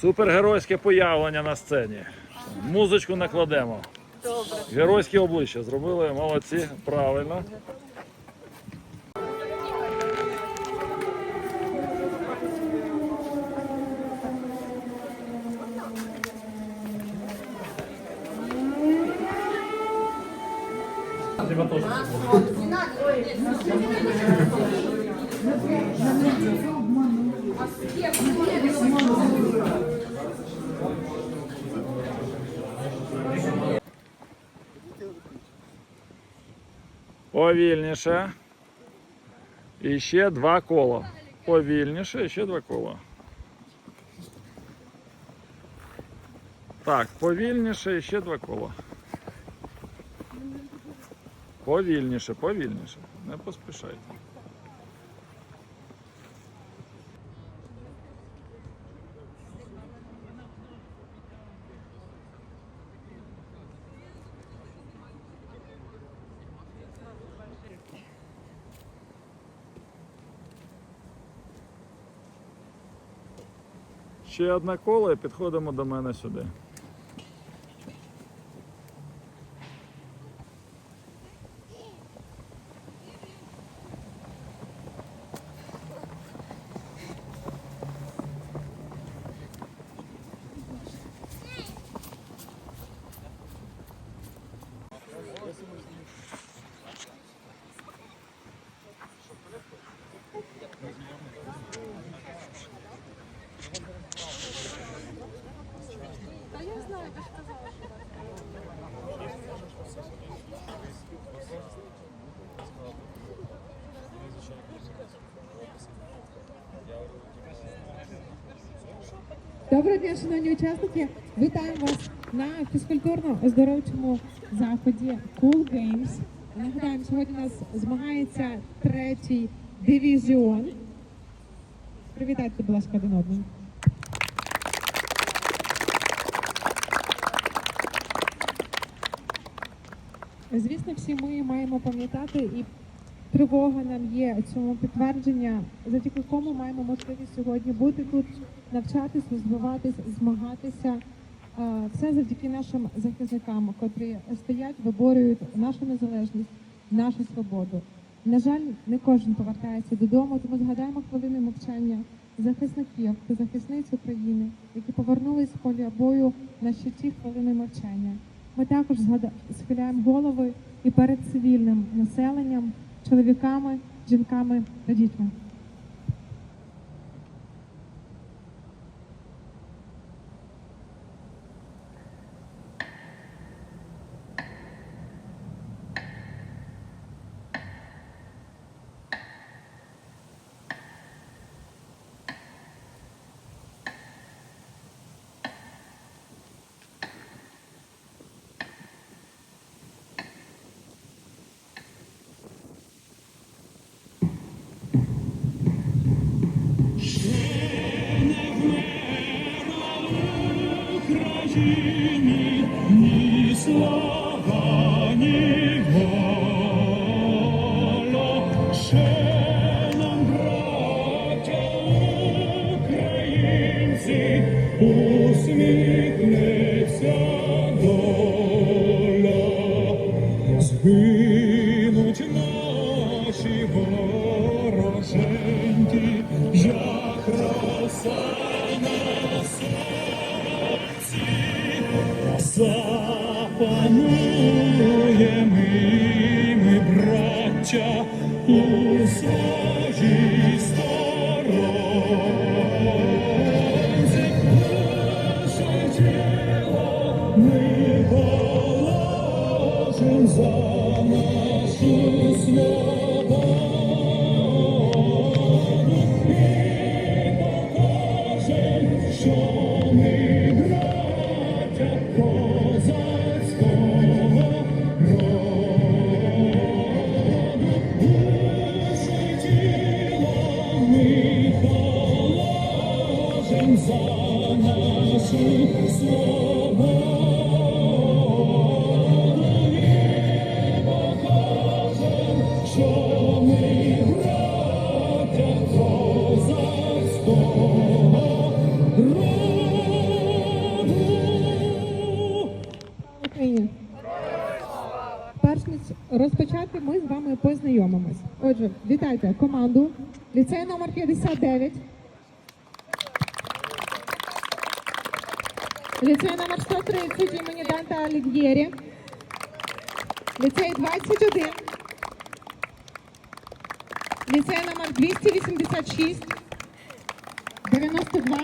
Супергеройське появлення на сцені. Музичку накладемо. Добре. Геройське обличчя зробили, молодці, правильно. Повільніше. І ще два кола. Повільніше, і ще два кола. Так, повільніше і ще два кола. Повільніше, повільніше. Не поспішайте. Ще одне коло і підходимо до мене сюди. Доброго дня, шановні учасники! Вітаємо вас на фізкультурно-оздоровчому заході Cool Games. Нагадаємо, сьогодні у нас змагається третій дивізіон. Привітайте, будь ласка, один одного. Звісно, всі ми маємо пам'ятати і тривога нам є цьому підтвердження, завдяки кому маємо можливість сьогодні бути тут, навчатись, розвиватись, змагатися. Все завдяки нашим захисникам, котрі стоять, виборюють нашу незалежність, нашу свободу. На жаль, не кожен повертається додому, тому згадаємо хвилини мовчання захисників та захисниць України, які повернулись з поля бою на щиті хвилини мовчання. Ми також схиляємо голови і перед цивільним населенням, чоловіками, жінками та дітьми. Запануємо ми, браття, у своїй сторонці. Наше тіло ми положим за нашу свободу Отже, вітайте команду. Ліцей номер 59. Ліцей номер 130 імені Данта Аліг'єрі. Ліцей 21. Ліцей номер 286. 92.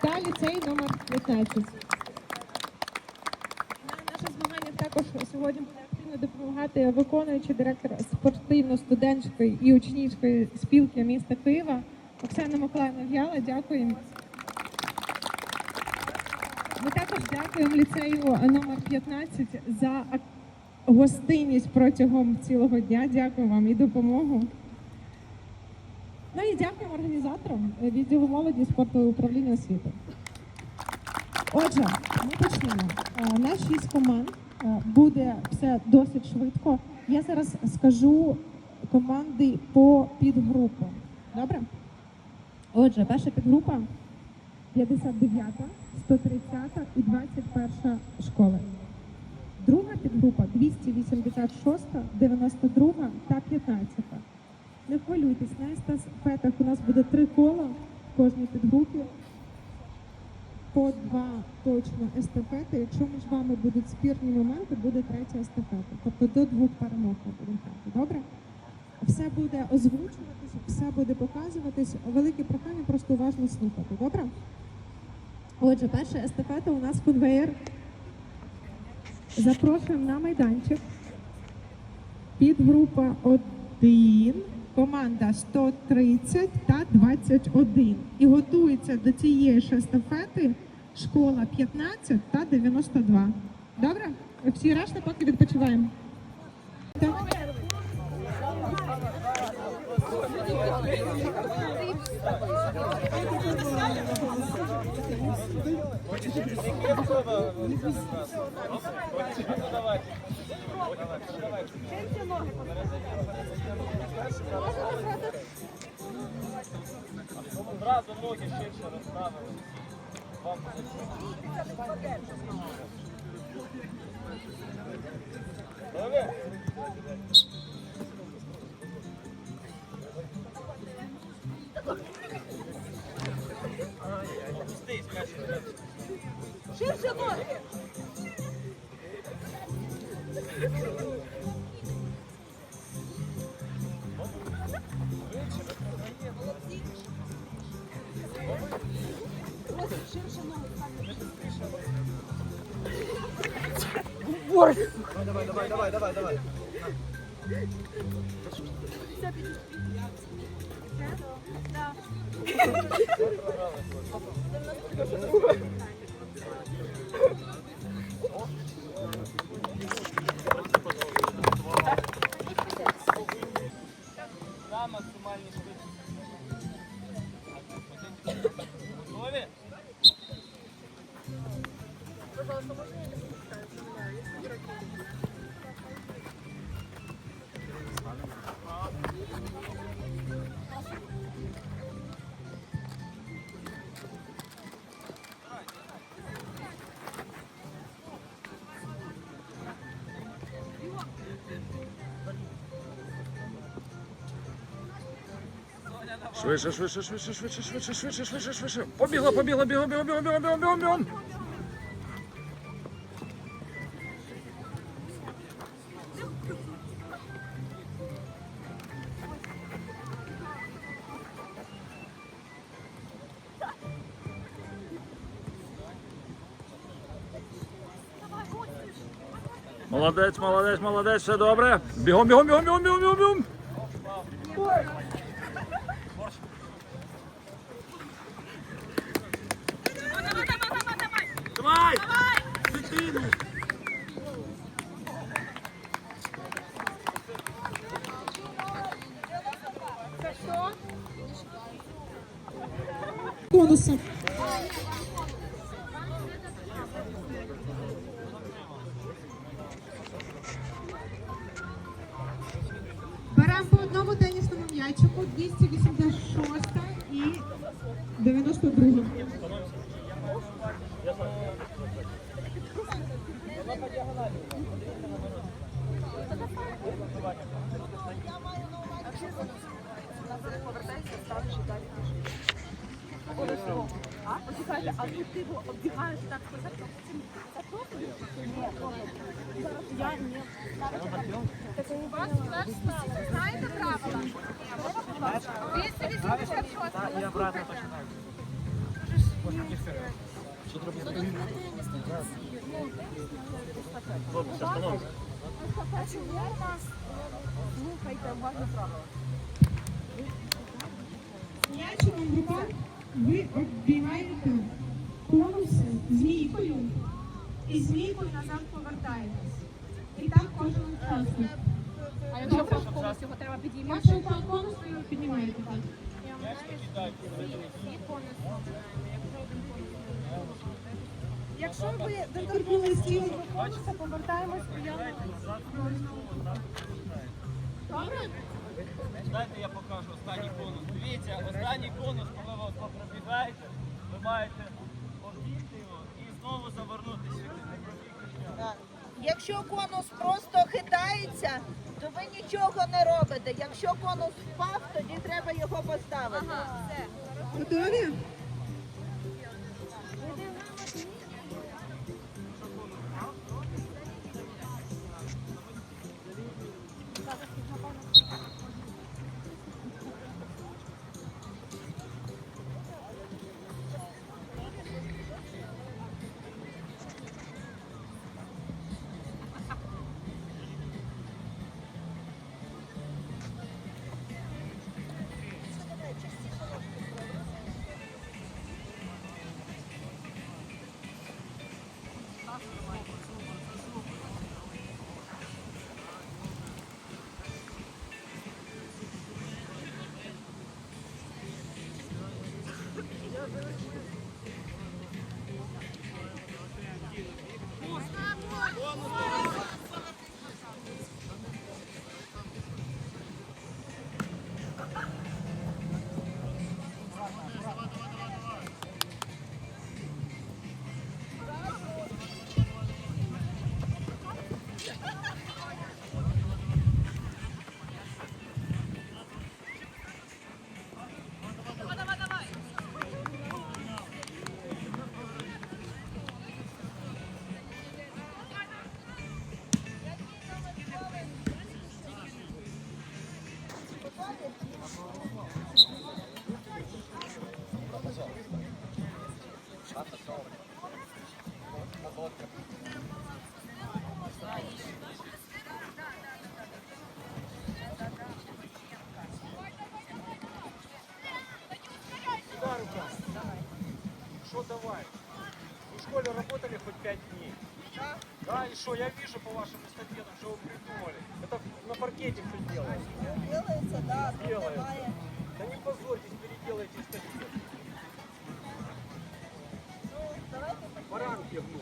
Та ліцей номер 15. На наших змаганнях також сьогодні буде активно допомагати виконуючий директор спортивно-студентської і учнівської спілки міста Києва Оксана Миколаївна В'яла. Дякуємо. Ми також дякуємо ліцею номер 15 за гостинність протягом цілого дня. Дякую вам і допомогу. Ну і дякуємо організаторам відділу молоді, спорту управління освіти. Отже, ми почнемо. Е, На шість команд буде все досить швидко. Я зараз скажу команди по підгрупам. Добре? Отже, перша підгрупа 59, 130 і 21 школи. Друга підгрупа 286, 92 та 15. Не хвилюйтесь, на естафетах у нас буде три кола в кожній підгрупі. По два точно естафети. Якщо між вами будуть спірні моменти, буде третя естафета. Тобто до двох перемог ми будемо грати. Добре? Все буде озвучуватись, все буде показуватись. Велике прохання просто уважно слухати. Добре? Отже, перша естафета у нас конвеєр. Запрошуємо на майданчик. Підгрупа 1, команда 130 та 21. І готується до цієї ж естафети школа 15 та 92. Добре? Всі решта поки відпочиваємо. Так. Давай, 好吧那那这 Швидше, швидше, швидше, швидше, швидше, швидше, швидше, швидше. Побігла, побігла, бігом, бігом, бігом, бігом, бігом, бігом, бігом. Молодець, молодець, молодець, все добре. Бігом, бігом, бігом, бігом, бігом, бігом, 92. Повертається, став читати. А почекайте, а тут ти обділяє. І змійкою назад повертаєтесь. І так кожен учасник. А якщо по колесу його треба підіймати? Якщо конус, ви його піднімаєте так. Якщо ви доторкнули стіл до конуса, повертаємось прямо. Добре? Дайте я покажу останній конус. Дивіться, останній конус, коли ви от пробігаєте, ви маєте знову завернутися. Якщо конус просто хитається, то ви нічого не робите. Якщо конус впав, тоді треба його поставити. Готові? давай? Вы в школе работали хоть пять дней? Да. Да, и что? Я вижу по вашим статьям, что вы придумали. Это на паркете все делается. Делається, да, тут Делається. немає. Да не позорьтесь, переделайте статью. Ну, давайте Баранки гну.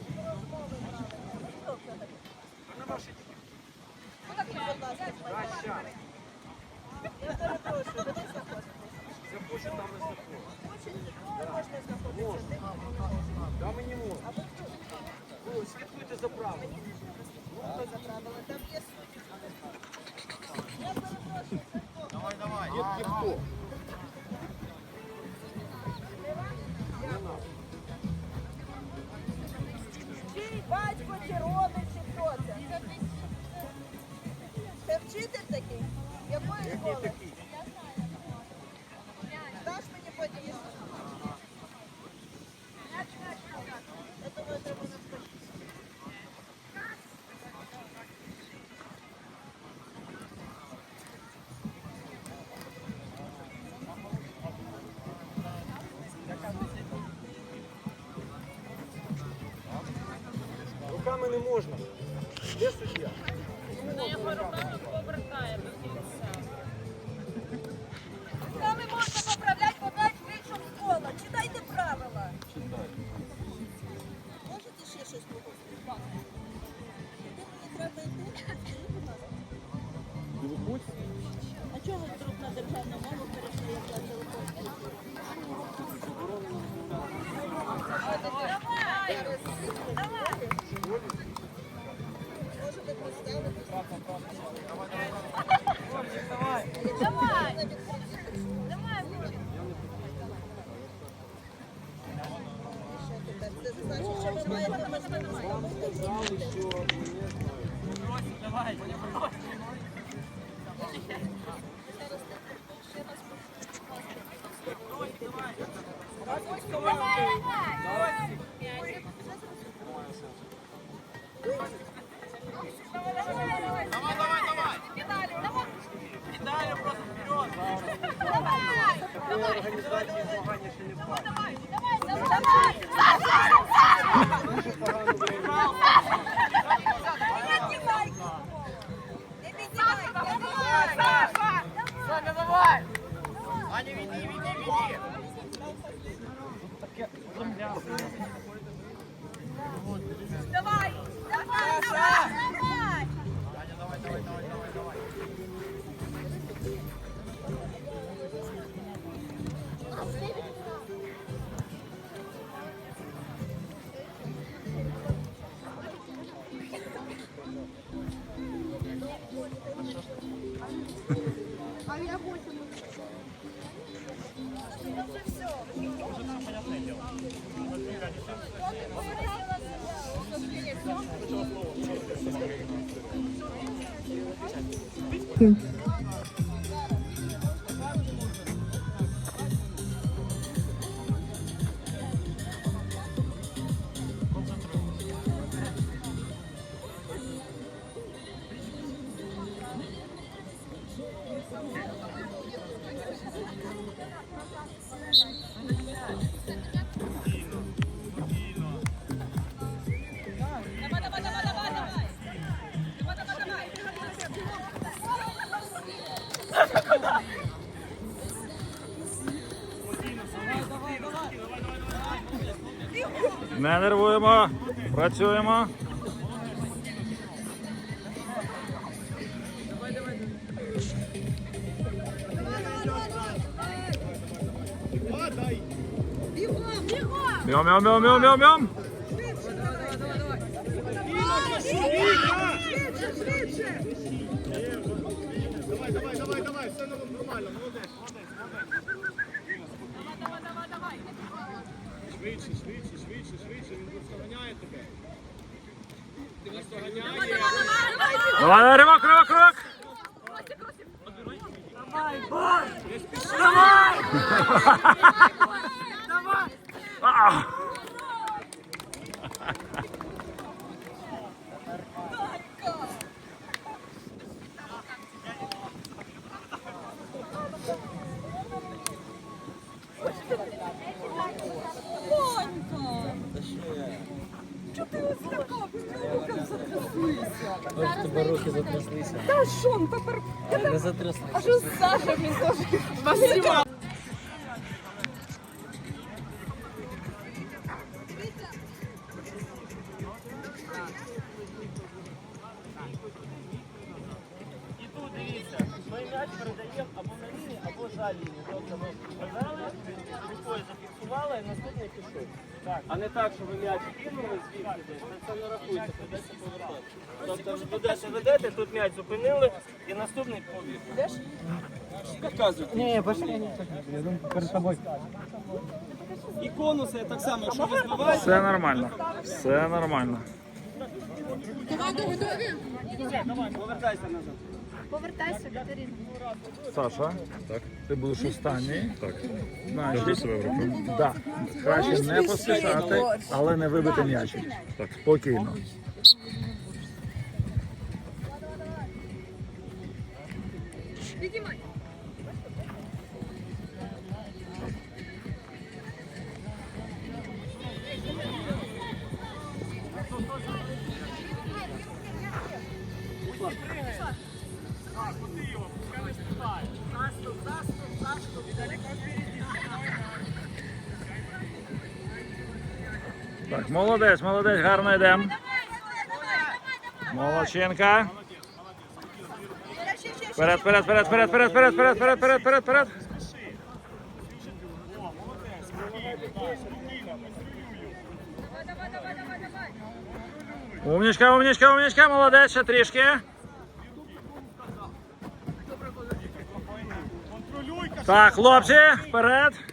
А на ваши будь ласка, Да, щас. я перепрошую, ви не знаходитесь. Захочу там и захочу. Хочете, можна знаходитися. ви не не можем. Вы слідкуйте за правилами. Хто за правила? Там є судді. Я перепрошую, це хто? Нет, никто. Чий батько чи родич, чи хто це? Це вчитель такий? Якої школи? Даш мені потім? Не можна. Давай, давай, давай. Давай. Давай, Що ви маєте можливість? Давай! Не нервуємо, працюємо. Бьем, бьем, бьем, бьем, бьем, бьем. Давай, давай, давай, давай, все нормально, молодець, молодець, молодець. Давай, давай, ривок, лінію, або. Тобто ми передали, рукою зафіксували, і наступний пішов. А не так, що ви м'яч кинули звідки десь, це не рахується, придеться повертати. Тобто ви ведете, ведете, тут м'яч зупинили, і наступний побіг. Йдеш? Показуйте. Ні, пошли, я думаю, перед тобою. І конуси так само, якщо ви збиваєте, Все нормально. Все нормально. повертайся назад. Повертайся, Катерина. Саша, так. ти будеш останній. Так. Значить, себе в руку. Да. Краще не поспішати, але не вибити м'ячик. Так. Спокійно. Підіймай. Молодець, молодець, гарно йдемо. Молодчинка. Вперед, вперед, вперед, вперед, вперед, вперед, вперед, вперед, вперед, вперед, вперед. Умничка, умничка, умничка, молодець, ще трішки. Так, хлопці, вперед.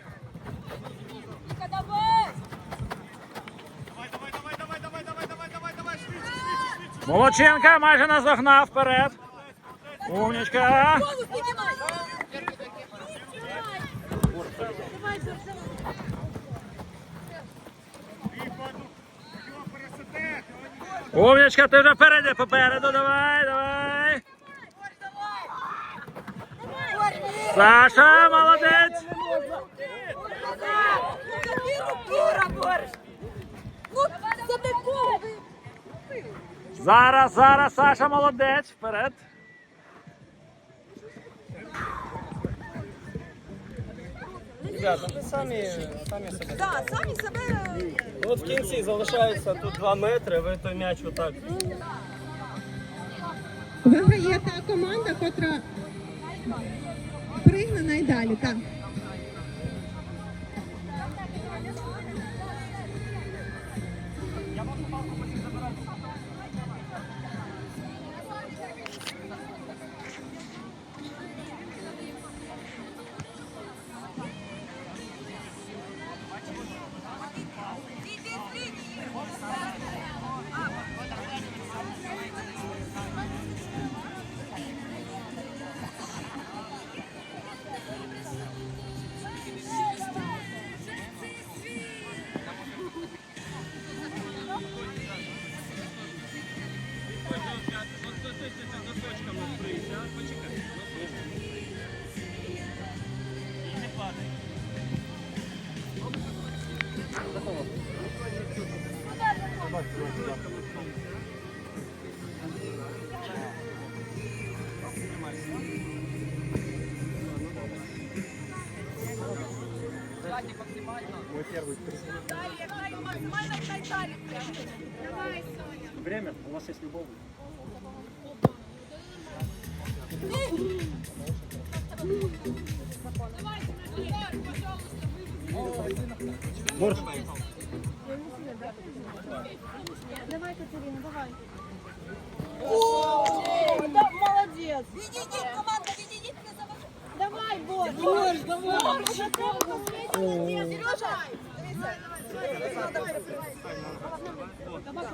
Молодченка майже наздогнав вперед. Умнічка. Умнічка, ти вже впереді, попереду, давай, давай. Саша, молодець. Це не кого. Зараз, зараз, Саша, молодець, вперед. Ребята, ви самі, самі себе. Так, самі себе. От в кінці залишається тут 2 метри, ви той м'яч отак. Виграє та команда, котра пригне найдалі. Так. Время, у вас есть любовь. Давай,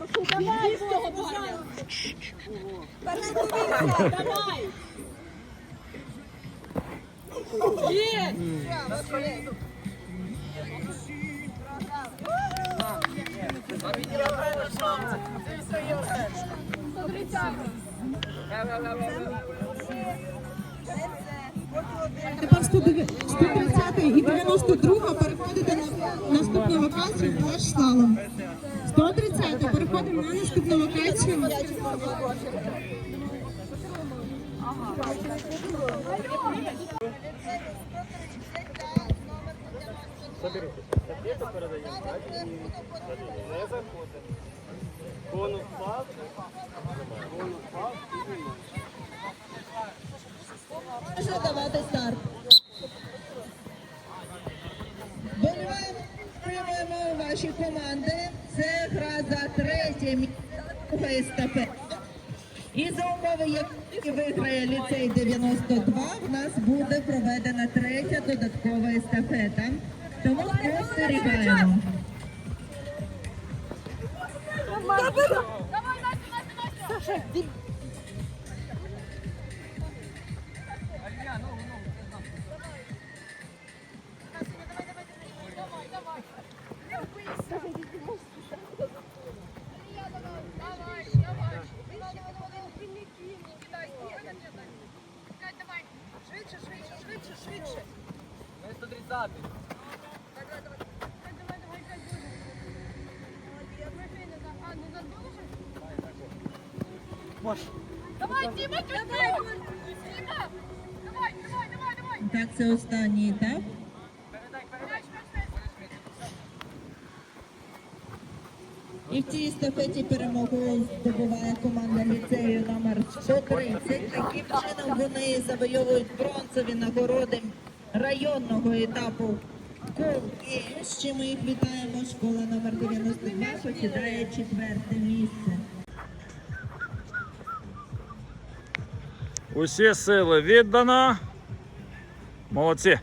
Борщ, пожалуйста. Давай. Тепер 130 і 92 переходите на наступну локацію ваш слалом. 130 переходимо на наступну локацію. Стафету передаємо, так? Не заходимо. Конус впав. Конус впав. Можна давати старт. Команди. Це гра за третє місце естафети. І за умови, які виграє ліцей 92, в нас буде проведена третя додаткова естафета. Тому спостерігаємо. Давай, Діма, чуть Діма! Давай, давай, давай, давай! Так, це останній етап. І в цій естафеті перемогу здобуває команда ліцею номер 130. Таким чином вони завойовують бронзові нагороди районного етапу Games. З чим ми їх вітаємо. Школа номер 92 посідає четверте місце. Усі сили віддано. Молодці.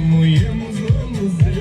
моєму злому землю.